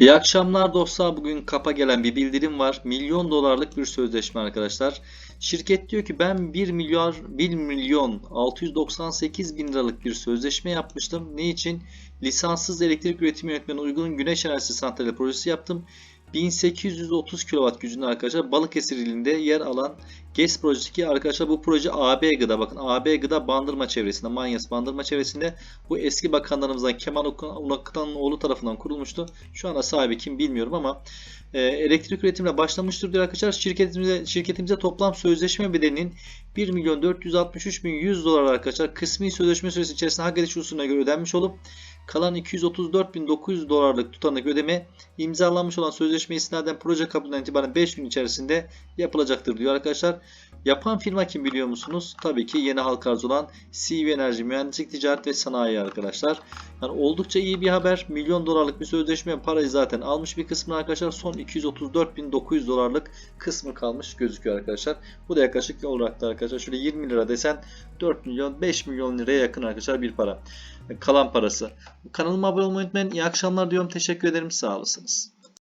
İyi akşamlar dostlar. Bugün kapa gelen bir bildirim var. Milyon dolarlık bir sözleşme arkadaşlar. Şirket diyor ki ben 1 milyar 1 milyon 698 bin liralık bir sözleşme yapmıştım. Ne için? Lisanssız elektrik üretimi yönetmeni uygun güneş enerjisi santrali projesi yaptım. 1830 kW gücünde arkadaşlar Balıkesir ilinde yer alan GES projesi ki arkadaşlar bu proje AB Gıda bakın AB Gıda Bandırma çevresinde Manyas Bandırma çevresinde bu eski bakanlarımızdan Kemal Unakıtan'ın oğlu tarafından kurulmuştu. Şu anda sahibi kim bilmiyorum ama e, elektrik üretimine başlamıştır diyor arkadaşlar. Şirketimize, şirketimize toplam sözleşme bedelinin 1 milyon 463 bin 100 dolar arkadaşlar kısmi sözleşme süresi içerisinde hak ediş usulüne göre ödenmiş olup kalan 234.900 dolarlık tutarlık ödeme imzalanmış olan sözleşme istinaden proje kabulünden itibaren 5 gün içerisinde yapılacaktır diyor arkadaşlar. Yapan firma kim biliyor musunuz? Tabii ki yeni halka arz olan CV Enerji Mühendislik Ticaret ve Sanayi arkadaşlar. Yani oldukça iyi bir haber. Milyon dolarlık bir sözleşme parayı zaten almış bir kısmını arkadaşlar. Son 234.900 dolarlık kısmı kalmış gözüküyor arkadaşlar. Bu da yaklaşık olarak da arkadaşlar şöyle 20 lira desen 4 milyon 5 milyon liraya yakın arkadaşlar bir para. Kalan parası. Kanalıma abone olmayı unutmayın. İyi akşamlar diyorum. Teşekkür ederim. Sağ olasınız.